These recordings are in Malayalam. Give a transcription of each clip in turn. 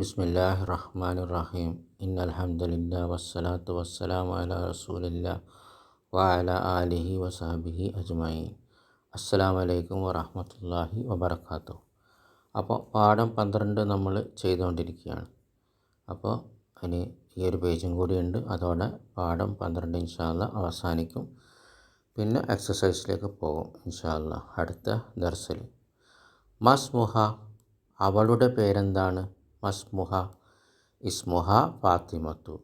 ബിസ്മില്ലാഹി റഹ്മാൻ റഹീം ഇന്നൽഹംദുലില്ലാ വസ്സലാത്തു വസ്സലാമു അലാ റസൂലില്ലാ വഅല ആലിഹി അജ്മഈൻ. അസ്സലാമു അലൈക്കും വറഹ്മത്തുള്ളാഹി വബറകാതുഹു അപ്പോൾ പാഠം പന്ത്രണ്ട് നമ്മൾ ചെയ്തുകൊണ്ടിരിക്കുകയാണ് അപ്പോൾ അതിന് ഈ ഒരു പേജും കൂടിയുണ്ട് അതോടെ പാഠം പന്ത്രണ്ട് ഇൻഷാല്ല അവസാനിക്കും. പിന്നെ എക്സസൈസിലേക്ക് പോകും ഇൻഷാല്ല അടുത്ത ദർസിൽ. മസ്മുഹ അവളുടെ പേരെന്താണ്? മസ്മുഹ ഇസ്മുഹ ഫാത്തിമത്തു.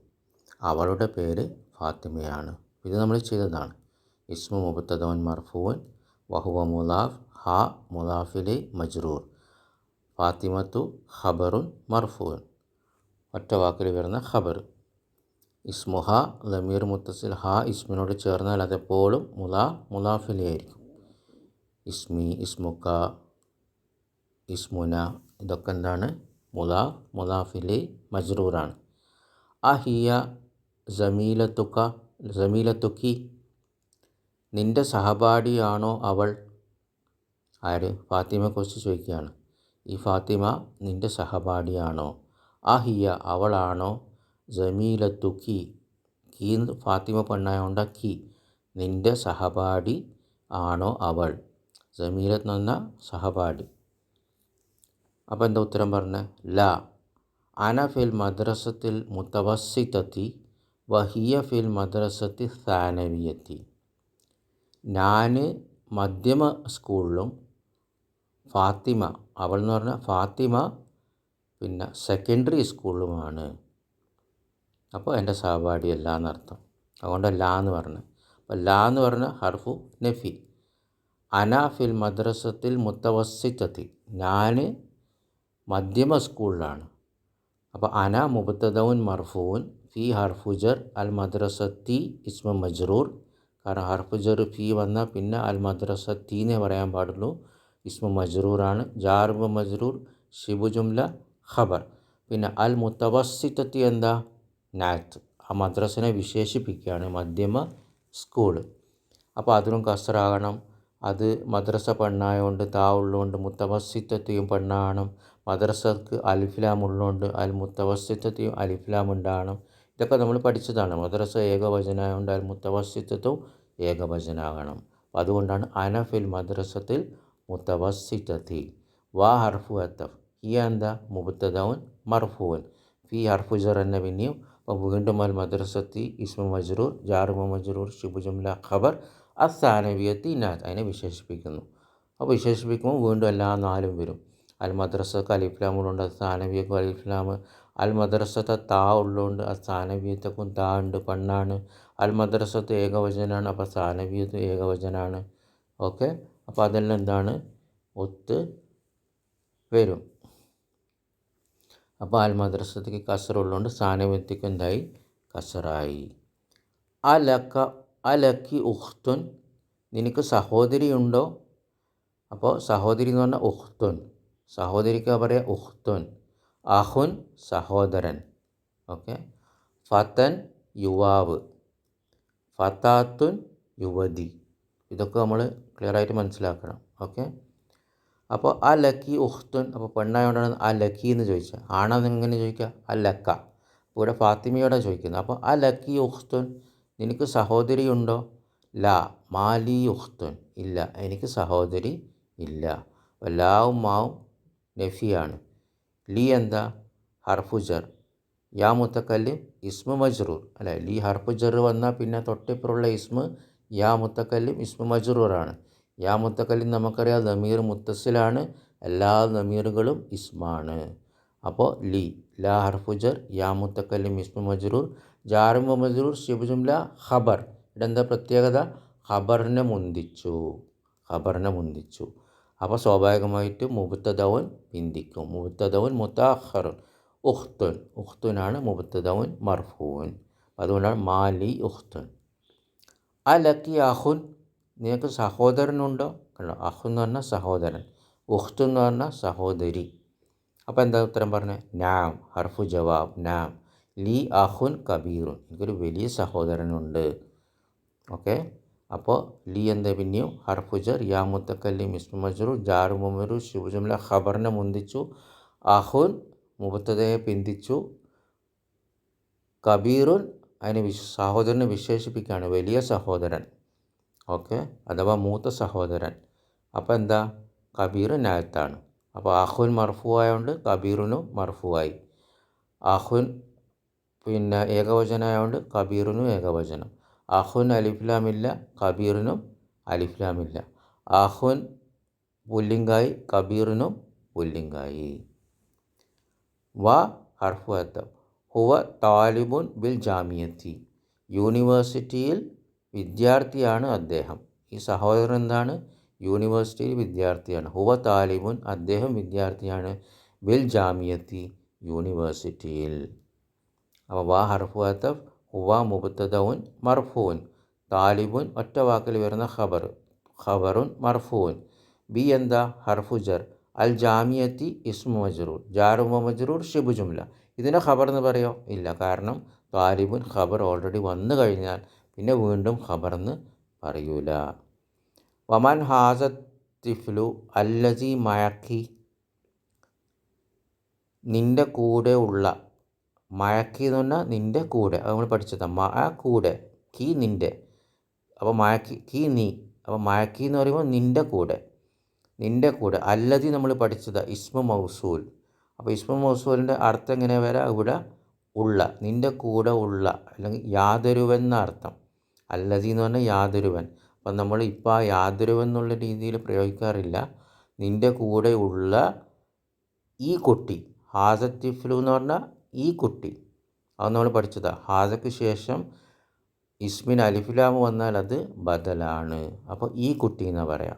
അവളുടെ പേര് ഫാത്തിമയാണ്. ഇത് നമ്മൾ ചെയ്തതാണ്. ഇസ്മു മുബത്തദവൻ മർഫൂൻ വഹുവ മുലാഫ് ഹ മുലാഫിലെ മജ്റൂർ. ഫാത്തിമത്തു ഖബറുൻ മർഫൂൻ. ഒറ്റ വാക്കിൽ വരുന്ന ഖബർ. ഇസ്മുഹ ലമീർ മുത്തസിൽ ഹ ഇസ്മിനോട് ചേർന്നാൽ അതെപ്പോഴും മുലാ മുലാഫിലെ ആയിരിക്കും ഇസ്മി ഇസ്മുക്ക ഇസ്മുന ഇതൊക്കെ എന്താണ്? മുലാ മുലാഫിലെ മജ്റൂറാണ്. അഹിയ ജമീലത്തുക്ക ജമീലത്തുക്കി നിന്റെ സഹപാഠിയാണോ അവൾ? ആര്? ഫാത്തിമയെക്കുറിച്ച് ചോദിക്കുകയാണ്. ഈ ഫാത്തിമ നിന്റെ സഹപാഠിയാണോ? അഹിയ അവളാണോ? ജമീലത്തുക്കി കീ ഫാത്തിമ പെണ്ണായോണ്ട കി നിന്റെ സഹപാഠി ആണോ അവൾ? ജമീലത്ത് എന്ന സഹപാഠി. അപ്പോൾ എന്താ ഉത്തരം പറഞ്ഞ? ല. അന ഫിൽ മദ്രസത്തിൽ മുത്തവസിത്തത്തി വഹിയ ഫിൽ മദ്രസത്തിൽ സ്ഥാനവിയത്തി ഞാൻ മധ്യമ സ്കൂളിലും ഫാത്തിമ അവൾ എന്ന് പറഞ്ഞാൽ ഫാത്തിമ പിന്നെ സെക്കൻഡറി സ്കൂളിലുമാണ്. അപ്പോൾ എന്റെ സഹപാഠിയല്ല എന്നർത്ഥം അതുകൊണ്ട് ലാ എന്ന് പറഞ്ഞു. അപ്പോൾ ലാ എന്ന് പറഞ്ഞ ഹർഫു നഫി. അന ഫിൽ മദ്രസത്തിൽ മുത്തവസിത്തത്തി ഞാൻ മധ്യമ സ്കൂളിലാണ്. അപ്പോൾ അന മുബത്തദൗൻ മർഫൂൻ ഫി ഹർഫുജർ അൽ മദ്രസത്തി ഇസ്മ മജ്റൂർ. കാരണം ഹർഫുജർ ഫി വന്നാൽ പിന്നെ അൽ മദ്രസത്തി എന്നേ പറയാൻ പാടുള്ളൂ. ഇസ്മ മജ്റൂറാണ്. ജാർബ് മജ്റൂർ ഷിബു ജുംല ഖബർ. പിന്നെ അൽ മുത്തവസിത്തത്തി എന്താ? നാത്ത്. ആ മദ്രസനെ വിശേഷിപ്പിക്കുകയാണ് മധ്യമ സ്കൂൾ അപ്പോൾ അതിനും കസറാകണം. അത് മദ്രസ പെണ്ണായതുകൊണ്ട് താ ഉള്ളതുകൊണ്ട് മുത്തവസിത്തത്തെയും പെണ്ണാകണം. മദ്രസക്ക് അലിഫ്ലാം ഉള്ളതുകൊണ്ട് അൽ മുത്തവസിത്തത്തെയും അലിഫ്ലാം ഉണ്ടാകണം ഇതൊക്കെ നമ്മൾ പഠിച്ചതാണ്. മദ്രസ ഏകവചനമായതുകൊണ്ട് അൽ മുത്തവസ്യത്വവും ഏകവചനാകണം അപ്പോൾ അതുകൊണ്ടാണ് അനഫിൽ മദ്രസത്തിൽ മുത്തവസിത്തത്തി വാ ഹർഫു അത്തഫ്. ഈ എന്താ? മുബത്തദവൻ മർഫുവൻ ഫി ഹർഫുജർ എന്ന പിന്നെയും. അപ്പോൾ വീണ്ടും അൽ മദ്രസത്തി ഇസ്മു മജ്റൂർ ജാറുമ മജ്റൂർ ഷിബുജുംല ഖബർ അസാനവിയത്തി നാത്ത് അതിനെ വിശേഷിപ്പിക്കുന്നു. അപ്പോൾ വിശേഷിപ്പിക്കുമ്പോൾ വീണ്ടും എല്ലാ നാലും വരും. അൽ മദ്രസക്ക് അലിഫ്ലാമുണ്ട് സ്ഥാനവിയക്കും അലിഫ്ലാം അൽ മദ്രസത്തെ താ ഉള്ളതുകൊണ്ട് ആ സ്ഥാനവിയത്തക്കും താ ഉണ്ട് പെണ്ണാണ്. അൽ മദ്രസത്ത് ഏകവചനാണ് അപ്പോൾ സ്ഥാനവിയത്ത് ഏകവചനാണ്. ഓക്കെ? അപ്പോൾ അതെല്ലാം എന്താണ്? ഒത്ത് വരും. അപ്പോൾ അൽ മദ്രസത്തേക്ക് കസറുള്ളതുകൊണ്ട് സ്ഥാനവിയത്തിക്ക് എന്തായി? കസറായി. അലക്ക അലക്കി ഉഖ്തുൻ. നിനക്ക് സഹോദരിയുണ്ടോ? അപ്പോൾ സഹോദരി എന്ന് പറഞ്ഞാൽ ഉഖ്തുൻ. സഹോദരിക്ക് പറയാം ഉഹ്തുൻ അഹുൻ സഹോദരൻ. ഓക്കെ? ഫത്തൻ യുവാവ്. ഫത്താത്തുൻ യുവതി. ഇതൊക്കെ നമ്മൾ ക്ലിയർ ആയിട്ട് മനസ്സിലാക്കണം. ഓക്കെ? അപ്പോൾ ആ ലക്കി ഉഹ്തുൻ അപ്പോൾ പെണ്ണായോണ്ടാണ് ആ ലക്കി എന്ന് ചോദിച്ചത് ആണെന്ന് എങ്ങനെ ചോദിക്കുക ആ ലക്ക. ഇവിടെ ഫാത്തിമയോടെ ചോദിക്കുന്നത്. അപ്പോൾ ആ ലക്കി ഉഹ്തുൻ നിനക്ക് സഹോദരി ഉണ്ടോ? ലാ. മാലി ഉഹ്തുൻ ഇല്ല. എനിക്ക് സഹോദരി ഇല്ല. ലാവും മാവും നഫിയാണ് ലി എന്താ? ഹർഫുജർ യാ മുത്തക്കല്ലിം ഇസ്മ മജ്റൂർ. അല്ലെ? ലീ ഹർഫുജർ വന്നാൽ പിന്നെ തൊട്ടിപ്പുറമുള്ള ഇസ്മ യാ മുത്തക്കല്ലിം ഇസ്മ മജ്റൂറാണ്. യാ മുത്തക്കല്ലിം നമുക്കറിയാം നമീർ മുത്തസിലാണ് എല്ലാ നമീറുകളും ഇസ്മാണ്. അപ്പോൾ ലി ലാ ഹർഫുജർ യാ മുത്തക്കല്ലിം ഇസ്മ മജ്റൂർ. ജാറുമ മജ്റൂർ ഷിബുജുംല ഖബർ. എന്താ പ്രത്യേകത? ഖബറിനെ മുന്തിച്ചു. ഖബറിനെ മുന്തിച്ചു. അപ്പോൾ സ്വാഭാവികമായിട്ടും മുബത്തദവൻ പിന്തിക്കും. മുബത്തദവൻ മുത്താഹറുൻ ഉഖ്തുൻ. ഉഖ്തുനാണ് മുബത്തദവൻ മർഫൂൻ. അതുകൊണ്ടാണ് മാലി ഉഖ്തുൻ. അലക്കി അഹുൻ നിനക്ക് സഹോദരനുണ്ടോ? കണ്ടോ? അഹു എന്ന് പറഞ്ഞാൽ സഹോദരൻ. ഉഖ്തു എന്ന് പറഞ്ഞാൽ സഹോദരി. അപ്പോൾ എന്താ ഉത്തരം പറഞ്ഞത് നാം ഹർഫു ജവാബ് നാം. ലീ അഹുൻ കബീറുൻ. എനിക്കൊരു വലിയ സഹോദരനുണ്ട്. ഓക്കെ? അപ്പോൾ ലി എന്ത പിന്നെയും ഹർഫുജർ യാ മുത്തക്കല്ലി ഇസ്മു മജ്റൂർ ജാറു മുമരു ശിവജുമല ഖബറിനെ മുന്തിച്ചു. അഹുൻ മുബത്തതയെ പിന്തിച്ചു. കബീറുൻ അതിനെ വിശ് സഹോദരനെ വിശേഷിപ്പിക്കുകയാണ്. വലിയ സഹോദരൻ. ഓക്കെ? അഥവാ മൂത്ത സഹോദരൻ. അപ്പോൾ എന്താ? കബീർ നായത്താണ് അപ്പോൾ ആഹുൻ മർഫു ആയതുകൊണ്ട് കബീറിനും മർഫുവായി. ആഹുൻ പിന്നെ ഏകവചനമായതുകൊണ്ട് കബീറിനും ഏകവചനം. ആഹുൻ അലിഫ്ലാമില്ല കബീറിനും അലിഫ്ലാമില്ല ആഹുൻ പുല്ലിങ്കായി കബീറിനും പുല്ലിങ്കായി വ ഹർഫു അത്തം ഹുവ താലിബുൻ ബിൽ ജാമിയത്തി യൂണിവേഴ്സിറ്റിയിൽ വിദ്യാർത്ഥിയാണ് അദ്ദേഹം ഈ സഹോദരൻ എന്താണ് യൂണിവേഴ്സിറ്റിയിൽ വിദ്യാർത്ഥിയാണ് ഹുവ താലിബുൻ അദ്ദേഹം വിദ്യാർത്ഥിയാണ് ബിൽ ജാമിയത്തി യൂണിവേഴ്സിറ്റിയിൽ അപ്പോൾ വാ ഹർഫു അത്തഫ് ഹുവ മുബത്തദവുൻ മർഫൂൻ. താലിബുൻ ഒറ്റ വാക്കിൽ വരുന്ന ഖബർ. ഖബറുൻ മർഫൂൻ. ബി എന്താ? ഹർഫുജർ അൽ ജാമിയത്തി ഇസ്മു മജ്റൂർ. ജാറുമ മജ്റൂർ ഷിബു ജുംല. ഇതിന്റെ ഖബർ എന്ന് പറയോ? ഇല്ല. കാരണം താലിബുൻ ഖബർ ഓൾറെഡി വന്നു കഴിഞ്ഞാൽ പിന്നെ വീണ്ടും ഖബർ എന്ന് പറയൂല. വമൻ ഹാസ തിഫ്ലു അല്ലജി മയക്കി. നിന്റെ കൂടെ ഉള്ള മയക്കി എന്ന് പറഞ്ഞാൽ നിന്റെ കൂടെ. അത് നമ്മൾ പഠിച്ചതാണ് മഴ കൂടെ കീ നിന്റെ അപ്പോൾ മയക്കി കീ നീ. അപ്പോൾ മയക്കി എന്ന് പറയുമ്പോൾ നിന്റെ കൂടെ. നിന്റെ കൂടെ. അല്ലതി നമ്മൾ പഠിച്ചത്. ഇസ്മ മൗസൂൽ. അപ്പോൾ ഇസ്മ മൗസൂലിന്റെ അർത്ഥം എങ്ങനെ വരാം? ഇവിടെ ഉള്ള നിന്റെ കൂടെ ഉള്ള അല്ലെങ്കിൽ യാതൊരുവൻ എന്ന അർത്ഥം. അല്ലതി എന്ന് പറഞ്ഞാൽ യാതൊരുവൻ. അപ്പം നമ്മൾ ഇപ്പോൾ ആ യാതൊരുവൻ എന്നുള്ള രീതിയിൽ പ്രയോഗിക്കാറില്ല. നിന്റെ കൂടെ ഉള്ള ഈ കുട്ടി ഹാസത്തിഫ്ലു എന്ന് പറഞ്ഞാൽ ഈ കുട്ടി അത് നമ്മൾ പഠിച്ചതാണ് ഹാദക്ക് ശേഷം ഇസ്മിൻ അലിഫിലാമ് വന്നാൽ അത് ബദലാണ്. അപ്പോൾ ഈ കുട്ടി എന്ന് പറയാം?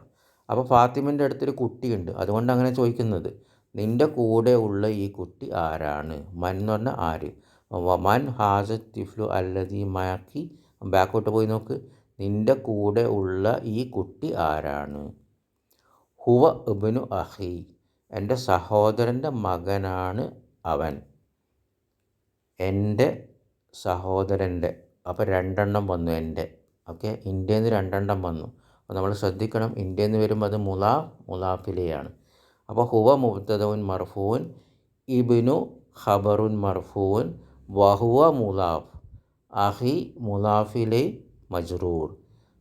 അപ്പോൾ ഫാത്തിമിന്റെ അടുത്തൊരു കുട്ടിയുണ്ട് അതുകൊണ്ട് അങ്ങനെ ചോദിക്കുന്നത് നിന്റെ കൂടെ ഉള്ള ഈ കുട്ടി ആരാണ്? മൻ എന്ന് പറഞ്ഞാൽ ആര്? മൻ ഹാസ തിഫ്ലു അല്ലതി മാക്കി ബാക്കോട്ട് പോയി നോക്ക് നിന്റെ കൂടെ ഉള്ള ഈ കുട്ടി ആരാണ്? ഹുവ ഇബിനു അഹി എന്റെ സഹോദരന്റെ മകനാണ് അവൻ. എന്റെ സഹോദരന്റെ അപ്പോൾ രണ്ടെണ്ണം വന്നു എന്റെ. ഓക്കെ? ഇന്ത്യയിൽ നിന്ന് രണ്ടെണ്ണം വന്നു. അപ്പോൾ നമ്മൾ ശ്രദ്ധിക്കണം ഇന്ത്യയിൽ നിന്ന് വരുമ്പോൾ അത് മുലാ മുലാഫിലെയാണ് അപ്പോൾ ഹുവ മുബ്തദവുൻ മർഫൂൻ ഇബിനു ഖബറുൻ മർഫൂൻ വഹുവ മുലാഫ് അഹി മുലാഫിലെ മജ്റൂർ.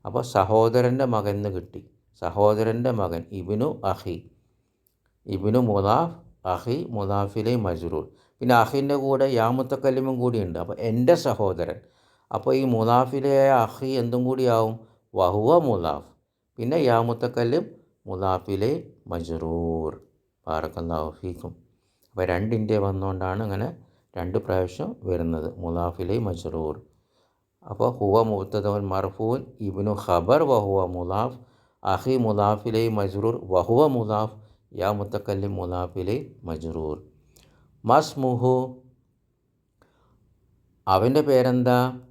അപ്പോൾ സഹോദരന്റെ മകൻ എന്ന് കിട്ടി. സഹോദരന്റെ മകൻ ഇബിനു അഹി. ഇബിനു മുലാഫ് അഹി മുലാഫിലെ മജ്റൂർ. പിന്നെ അഹിന്റെ കൂടെ യാമുത്തക്കല്ലിമും കൂടിയുണ്ട്. അപ്പോൾ എന്റെ സഹോദരൻ അപ്പോൾ ഈ മുലാഫിലെ അഹി എന്തും കൂടിയാവും? വഹുവ മുലാഫ് പിന്നെ യാമുത്തക്കല്ലും മുലാഫിലെ മജറൂർ. പാറക്കല്ലാഹു ഫീക്കും അപ്പോൾ രണ്ടിന്റെ വന്നുകൊണ്ടാണ് അങ്ങനെ രണ്ട് പ്രാവശ്യം വരുന്നത് മുലാഫിലെ മജറൂർ. അപ്പോൾ ഹുവ മുത്തദവൻ മർഫൂൻ ഇബ്നു ഖബർ വഹുവ മുലാഫ് അഹി മുലാഫിലെ മജ്റൂർ വഹുവ മുലാഫ് യാ മുത്തക്കല്ലിം മുലാഫിലെ മജ്റൂർ. മസ്മുഹു. അവന്റെ പേരെന്താ?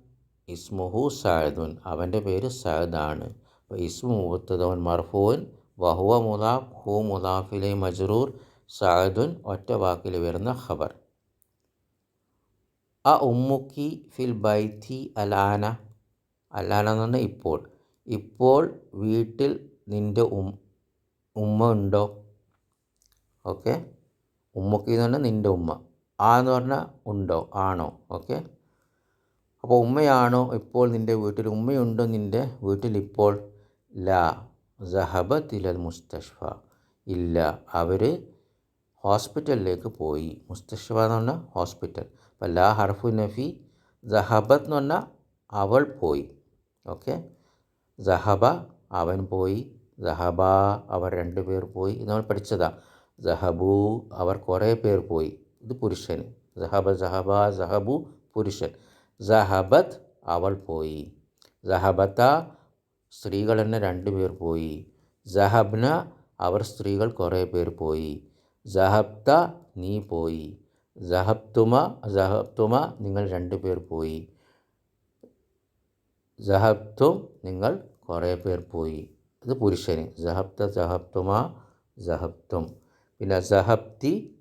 ഇസ്മുഹു സഅദുൻ അവന്റെ പേര് സഅദാണ് അപ്പോൾ ഇസ്മു മുത്തദവൻ മർഫൂൻ. വഹുവ മുലാഫ് ഹു മുലാഫിലെ മജ്റൂർ സഅദുൻ ഒറ്റ വാക്കിൽ വരുന്ന ഖബർ. അ ഉമ്മുക്കി ഫിൽ ബൈത്തി അലാന. അലാന എന്ന് പറഞ്ഞാൽ ഇപ്പോൾ. ഇപ്പോൾ വീട്ടിൽ നിന്റെ ഉം ഉമ്മ ഉണ്ടോ? ഓക്കെ. ഉമ്മുക്കി എന്ന് പറഞ്ഞാൽ നിന്റെ ഉമ്മ. ആ എന്ന് പറഞ്ഞാൽ ഉണ്ടോ? ആണോ? ഓക്കെ? അപ്പോൾ ഉമ്മയാണോ ഇപ്പോൾ നിന്റെ വീട്ടിൽ? ഉമ്മയുണ്ടോ നിന്റെ വീട്ടിൽ ഇപ്പോൾ? ലാ. ജഹബത്തിലൽ മുസ്തഷ്ഫ. ഇല്ല. അവർ ഹോസ്പിറ്റലിലേക്ക് പോയി. മുസ്തഷ്ഫ എന്ന് പറഞ്ഞാൽ ഹോസ്പിറ്റൽ. അപ്പോൾ ലാ ഹർഫു നഫി. ജഹബത്ത് എന്ന് പറഞ്ഞാൽ അവൾ പോയി. ഓക്കെ? ജഹബ അവൻ പോയി. ജഹബ അവർ രണ്ടുപേർ പോയി. നമ്മൾ പഠിച്ചതാ ജഹബു അവർ കുറേ പേർ പോയി. ഇത് പുരുഷന്. ജഹബ ജഹബ ജഹബു പുരുഷൻ. ജഹബത്ത് അവൾ പോയി. ജഹബത്ത സ്ത്രീകൾ തന്നെ രണ്ട് പേർ പോയി. ജഹബ്ന അവർ സ്ത്രീകൾ കുറേ പേർ പോയി. ജഹബ്ത നീ പോയി. ജഹബ്തുമ ജഹബ്തുമ നിങ്ങൾ രണ്ട് പേർ പോയി. ജഹബ്തും നിങ്ങൾ കുറേ പേർ പോയി. ഇത് പുരുഷന്. ജഹബ്ത ജഹബ്തുമ ജഹബ്തും. പിന്നെ ജഹബ്തി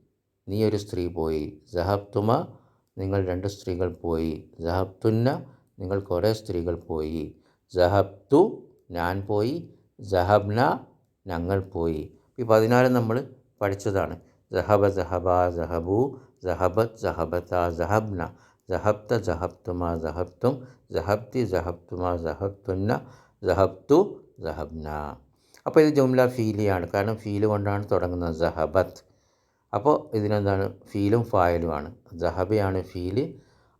നീ ഒരു സ്ത്രീ പോയി. ജഹബ്തുമ നിങ്ങൾ രണ്ട് സ്ത്രീകൾ പോയി. ജഹബ്തുന്ന നിങ്ങൾ കുറേ സ്ത്രീകൾ പോയി. ജഹബ്തു ഞാൻ പോയി. ജഹബ്ന ഞങ്ങൾ പോയി. ഈ പതിനാല് നമ്മൾ പഠിച്ചതാണ്. ജഹബ ജഹബ ജഹബു സഹബത് ജഹബത്ത ജഹബ്ന ജഹബ്ത ജഹബ്തുമ ജഹബ്തും ജഹബ്തി ജഹബ്തുമ ജഹബ്തുന്ന ജഹബ്തു ജഹബ്ന അപ്പോൾ ഇത് ജുംല ഫീലിയാണ്. കാരണം ഫീൽ കൊണ്ടാണ് തുടങ്ങുന്നത് ജഹബത്ത് അപ്പോൾ ഇതിനെന്താണ്? ഫീലും ഫായലുമാണ്. ജഹബയാണ് ഫീൽ.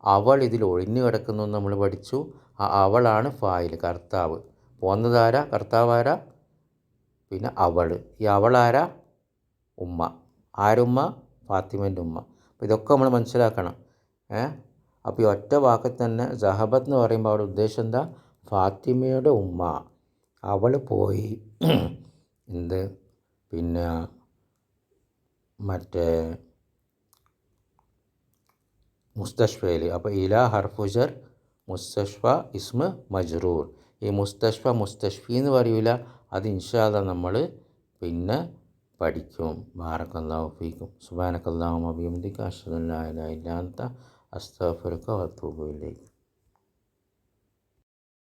അവൾ ഇതിൽ ഒഴിഞ്ഞു കിടക്കുന്നു നമ്മൾ പഠിച്ചു. ആ അവളാണ് ഫായിൽ കർത്താവ്. പോന്നതാര കർത്താവാര പിന്നെ അവൾ. ഈ അവളാര ഉമ്മ. ആരുമ്മ? ഫാത്തിമന്റെ ഉമ്മ. അപ്പോൾ ഇതൊക്കെ നമ്മൾ മനസ്സിലാക്കണം. ഏ? അപ്പോൾ ഈ ഒറ്റ വാക്കിൽ തന്നെ ജഹബത്ത് എന്ന് പറയുമ്പോൾ അവിടെ ഉദ്ദേശം എന്താ? ഫാത്തിമയുടെ ഉമ്മ. അവൾ പോയി. എന്ത്? പിന്നെ മറ്റേ മുസ്തഷ്ഫയിൽ അപ്പോൾ ഇല ഹർഫുജർ മുസ്തഷ്ഫ ഇസ്മ മജ്റൂർ. ഈ മുസ്തഷ്ഫ മുസ്തഷ്ഫി എന്ന് പറയൂല അത് ഇൻഷാദ നമ്മൾ പിന്നെ പഠിക്കും. ബാറക്കല്ലാഹു ഫീക്കും. ഇലാഹ ഇല്ല